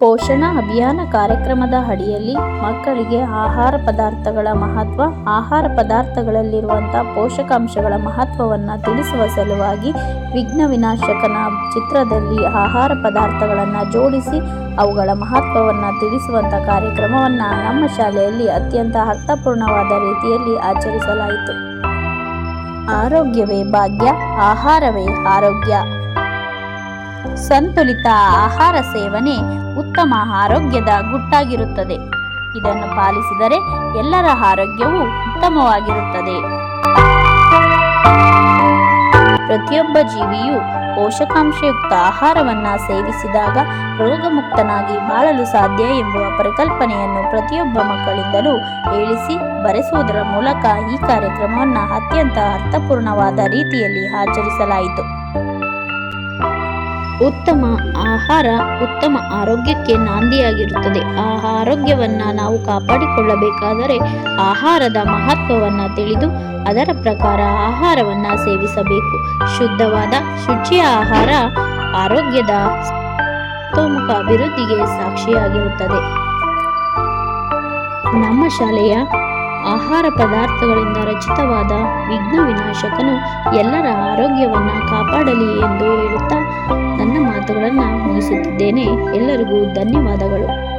ಪೋಷಣಾ ಅಭಿಯಾನ ಕಾರ್ಯಕ್ರಮದ ಅಡಿಯಲ್ಲಿ ಮಕ್ಕಳಿಗೆ ಆಹಾರ ಪದಾರ್ಥಗಳ ಮಹತ್ವ, ಆಹಾರ ಪದಾರ್ಥಗಳಲ್ಲಿರುವಂಥ ಪೋಷಕಾಂಶಗಳ ಮಹತ್ವವನ್ನು ತಿಳಿಸುವ ಸಲುವಾಗಿ ವಿಘ್ನ ವಿನಾಶಕನ ಚಿತ್ರದಲ್ಲಿ ಆಹಾರ ಪದಾರ್ಥಗಳನ್ನು ಜೋಡಿಸಿ ಅವುಗಳ ಮಹತ್ವವನ್ನು ತಿಳಿಸುವಂಥ ಕಾರ್ಯಕ್ರಮವನ್ನು ನಮ್ಮ ಶಾಲೆಯಲ್ಲಿ ಅತ್ಯಂತ ಅರ್ಥಪೂರ್ಣವಾದ ರೀತಿಯಲ್ಲಿ ಆಚರಿಸಲಾಯಿತು. ಆರೋಗ್ಯವೇ ಭಾಗ್ಯ, ಆಹಾರವೇ ಆರೋಗ್ಯ. ಸಂತುಲಿತ ಆಹಾರ ಸೇವನೆ ಉತ್ತಮ ಆರೋಗ್ಯದ ಗುಟ್ಟಾಗಿರುತ್ತದೆ. ಇದನ್ನು ಪಾಲಿಸಿದರೆ ಎಲ್ಲರ ಆರೋಗ್ಯವು ಉತ್ತಮವಾಗಿರುತ್ತದೆ. ಪ್ರತಿಯೊಬ್ಬ ಜೀವಿಯು ಪೋಷಕಾಂಶಯುಕ್ತ ಆಹಾರವನ್ನು ಸೇವಿಸಿದಾಗ ರೋಗಮುಕ್ತನಾಗಿ ಬಾಳಲು ಸಾಧ್ಯ ಎಂಬುವ ಪರಿಕಲ್ಪನೆಯನ್ನು ಪ್ರತಿಯೊಬ್ಬ ಮಕ್ಕಳಿಂದಲೂ ಹೇಳಿಸಿ ಬರೆಸುವುದರ ಮೂಲಕ ಈ ಕಾರ್ಯಕ್ರಮವನ್ನು ಅತ್ಯಂತ ಅರ್ಥಪೂರ್ಣವಾದ ರೀತಿಯಲ್ಲಿ ಆಚರಿಸಲಾಯಿತು. ಉತ್ತಮ ಆಹಾರ, ಉತ್ತಮ ಆರೋಗ್ಯಕ್ಕೆ ನಾಂದಿಯಾಗಿರುತ್ತದೆ. ಆ ಆರೋಗ್ಯವನ್ನು ನಾವು ಕಾಪಾಡಿಕೊಳ್ಳಬೇಕಾದರೆ ಆಹಾರದ ಮಹತ್ವವನ್ನು ತಿಳಿದು ಅದರ ಪ್ರಕಾರ ಆಹಾರವನ್ನು ಸೇವಿಸಬೇಕು. ಶುದ್ಧವಾದ, ಶುಚಿಯ ಆಹಾರ ಆರೋಗ್ಯದ ಸರ್ವತೋಮುಖ ಅಭಿವೃದ್ಧಿಗೆ ಸಾಕ್ಷಿಯಾಗಿರುತ್ತದೆ. ನಮ್ಮ ಶಾಲೆಯ ಆಹಾರ ಪದಾರ್ಥಗಳಿಂದ ರಚಿತವಾದ ವಿಘ್ನ ವಿನಾಶಕನು ಎಲ್ಲರ ಆರೋಗ್ಯವನ್ನು ಕಾಪಾಡಲಿ ಎಂದು ಹೇಳುತ್ತಾ ಮಾತುಗಳನ್ನು ಮುಗಿಸುತ್ತಿದ್ದೇನೆ. ಎಲ್ಲರಿಗೂ ಧನ್ಯವಾದಗಳು.